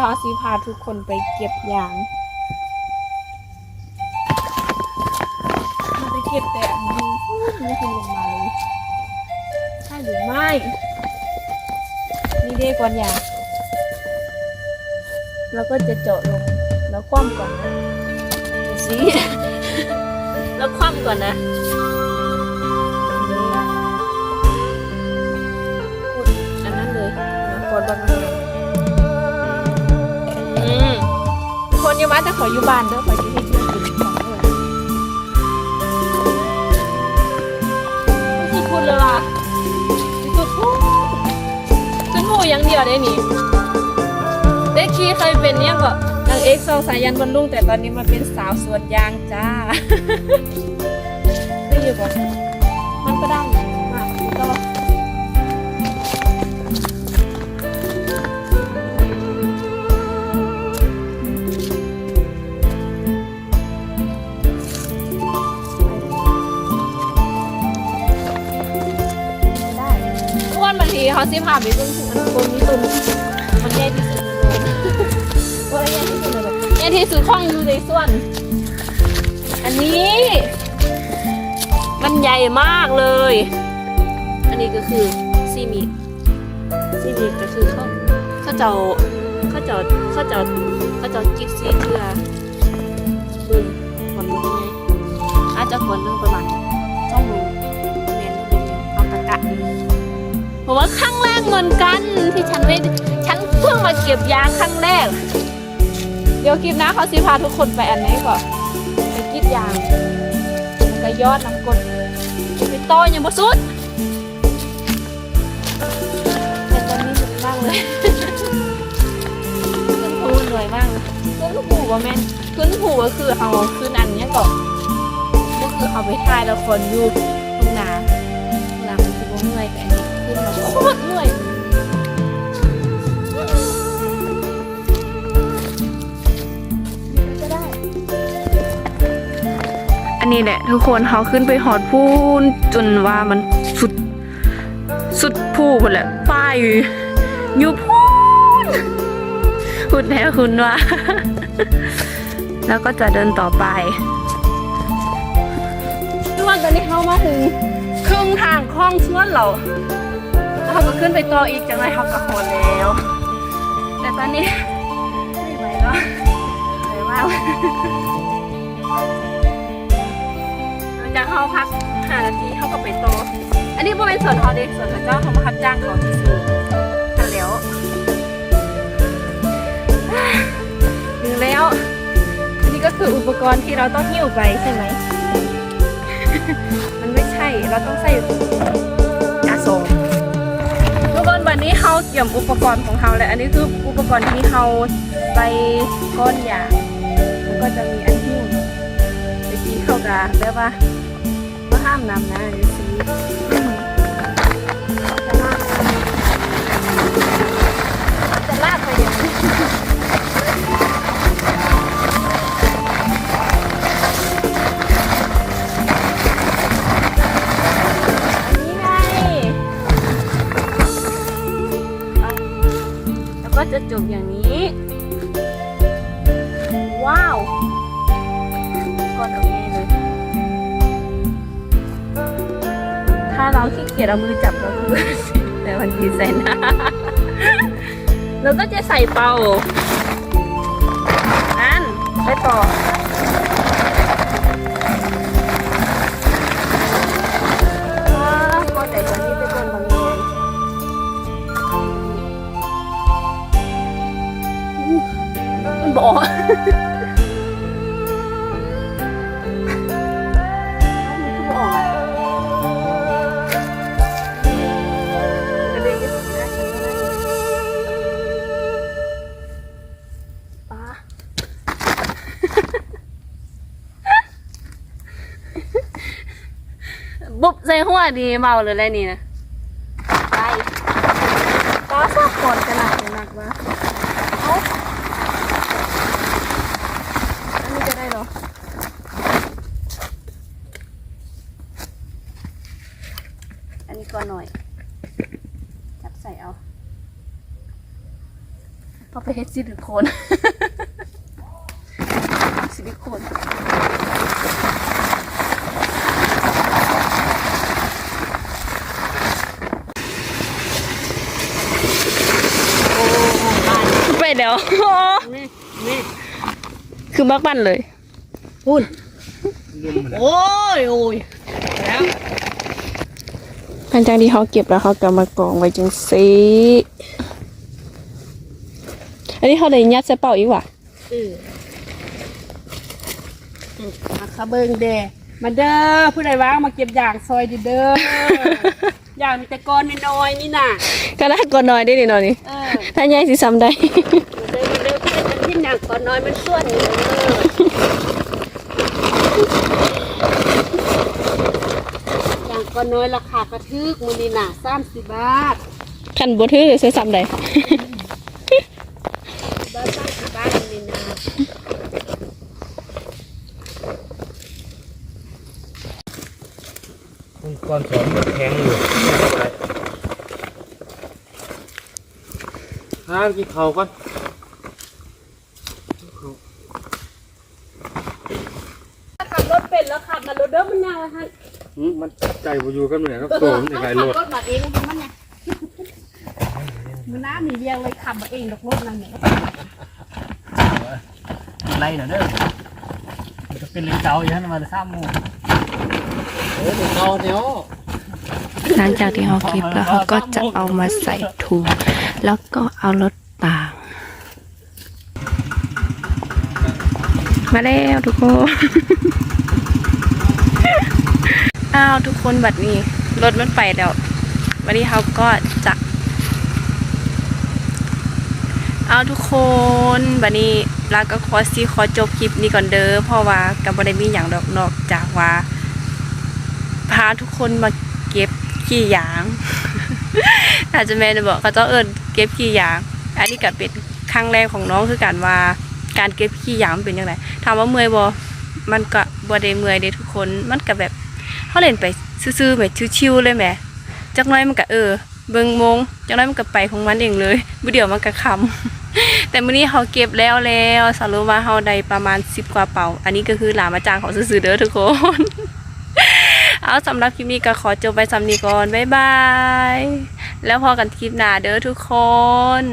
เขาสิพาทุกคนไปเก็บยางมันจะเก็บแต่อันนี้ไม่คุณลงมาเลยใช่หรือไม่นี่เด้ก่อนยางแล้วก็จะเจาะลงแล้วคว่ำก่อนนะดูสิแล้วคว่ำก่อนนะนี่พูดอันนั้นเลยแล้วกดบนมาอืานจะขออยู่บ้านเด้อขออยู่ที่ที่กินของเด้อสุดพูดเลยว่ะสุดพูดขึ้นหูอย่างเดียวได้นี่เด็กคีเคยเป็นเนี่ยก็นางเอกสองสายยันบนลุงแต่ตอนนี้มาเป็นสาวสวนยางจ้าได้อยู่ก่อนมันก็ได้มาก็ เขาสิพาไปเบิ่งถึงอันคนนี้ตุนมันแย่ที่สุดเลยว่าแย่ที่สุดเลยแย่ที่สุดข้องอยู่ในส่วน อันนี้มันใหญ่มากเลย อันนี้ก็คือซีมิซีมิก็คือเขาเขาเจ้าเขาเจ้าเขาเจ้าเขาเจ้ากิ๊ฟซีเทือบึ้งคนนึงไงอาจจะคนนึงประมาณ ราะว่าครั้งแรกเหมือนกันที่ฉันไม่ฉันเพิ่งมาเก็บยางครั้งแรก เดี๋ยวคลิปหน้าเขาสิพาทุกคนไปอันนี้ก่อนไปกรีดยางแล้วก็ยอดน้ำกดไปต่อยังบ่สุดแต่ตอนนี้เหนื่อยมากเลยขึ้นภูเหนื่อยมากขึ้นภูว่าแม่นขึ้นภูก็คือเอาขึ้นอันนี้ก่อนก็คือเอาไปถ่ายละครอยู่ตรงนา แต่อันนี้ขึ้นมาโคตรเหนื่อยก็ได้อันนี้แหละทุกคนเขาขึ้นไปหอดพูนจนว่ามันสุด สุดพูหมดแหละป้ายอยู่อยู่พูนพูดแล้วคุณว่า แล้วก็จะเดินต่อไปทุกวันตอนนี้เขามาถึงครึ่งทางคล้องชวนเราแล้ว เขาก็ขึ้นไปต่ออีกจังไรเขาก็หดแล้ว แต่ตอนนี้ไม่ไหวแล้วเหนื่อยมากหลังจากเขาพักหานาทีเขาก็ไปโตออันนี้บริเวณสวนเขาด็กสวนเขาเจ้าเขามาพักจ้างเขาที่ซื้อกันแล้วถึงแล้วอันนี้ก็คืออุปกรณ์ที่เราต้องหิ้วไปใช่ไหมมันไม่ใช่เราต้องใส่อาสงทุกคนวันนี้ เกี่ยมอุปกรณ์ของเขาและอันนี้คืออุปกรณ์ที่เขาไปก้อนยางแล้วก็จะมีอันหิ้วไปกินข้าวกาแบบว่าก็ห้ามนำนะเดี๋ยวสี ก็จะจบอย่างนี้ ว้าวก็ตรงนี้เลย ถ้าเราขี้เกียจเอามือจับเราคือแต่วันทีใส่หน้าเราก็จะใส่เป่า นั่นไปต่อ บอบุบใส่หัวดีเมาเลยอะไรนี่นะไปป้าชอบกดขนาดนี้มากวะเอาอันนี้จะได้เหรอ อันนี้ก่อนหน่อย จับใส่ เอาพอเอาไปเฮ็ดซิลิโคนซิลิโคนไปแล้วนี่นี่คือมักปั้นเลยพูดโอ้ยโอ้ยแล้วหลังจากที่เขาเก็บแล้วเขาก็มากรองไว้จังซี อันนี้เขาเลยยัดใส่เป่าอีกว่ะเออมาคาเบิงเดมาเด้อผู้ใดว่างมาเก็บอย่างซอยดิเด้อ อย่างมีแต่ก้อนน้อยๆนี่น่ะก็น่ากดน้อยได้ดิหน่อยนี่เออถ้าใหญ่สิซ้ำได้มาเด้อมาเด้อผู้ใดเป็นที่หนักก้อนน้อยมันส่วนอยู่เด้ออย่างก้อนน้อยราคากระทึกมือนี่น่ะสามสิบบาทคันบ่ถือใส่ซ้ำได้ บาทสามสิบบาทมือนี่น่ะ คุณ ก่อนสอนมันแข็งอยู่น้ำกินข้าวก่อนขับรถเป็นแล้วขับมารถเด้อมันยังละฮะหืมมันใจบ่อยู่กันเหมือนกับโตมันยังไงรถรถมาเองมันเนี่ยมันน้ามีเรียงเลยขับมาเองดอกรถนั่นเนี่ยไรเหรอเด้อมันจะเป็นลิงเตาอย่างนั้นมาสามโมง เออเตาเนี้ย หลังจากที่เขาเก็บแล้วเขาก็จะเอามาใส่ถุงแล้วก็เอารถต่าง มาแล้วทุกคน อ้าวทุกคนบัดนี้ รถมันไปแล้ววันนี้เขาก็จะเอาทุกคนบัดนี้ลาก็ขอซีขอจบคลิปนี้ก่อนเด้อเพราะว่ากับ่ได้มีอย่างดอกนอกจากว่า ทุกคนมาเก็บขี้ยาง อาจจะแม่นบอกเขาเจ้าเอิญเก็บขี้ยาง อันนี้ก็เป็นครั้งแรกของน้องคือการว่าการเก็บขี้ยางมันเป็นยังไงถามว่าเมื่อยบ่มันก็บ่ได้เมื่อยเด้ทุกคน มันก็แบบเขาเล่นไปซื่อๆแบบชิวๆเลยแหมจักน้อยมันก็เออเบิงมงจักหน้อยมันก็ไปของมันเองเลยบ่เดี๋ยวมันก็คำแต่มื้อนี้เขาเก็บแล้วแล้วสรุปว่าเขาได้ประมาณ10กว่าเป่า อันนี้ก็คือหลามาจางของซื่อๆเด้อทุกคน เอาสำหรับคลิปนี้ก็ขอจบไปสำนีก่อน บ๊ายบาย แล้วพอกันคลิปหน้าเด้อทุกคน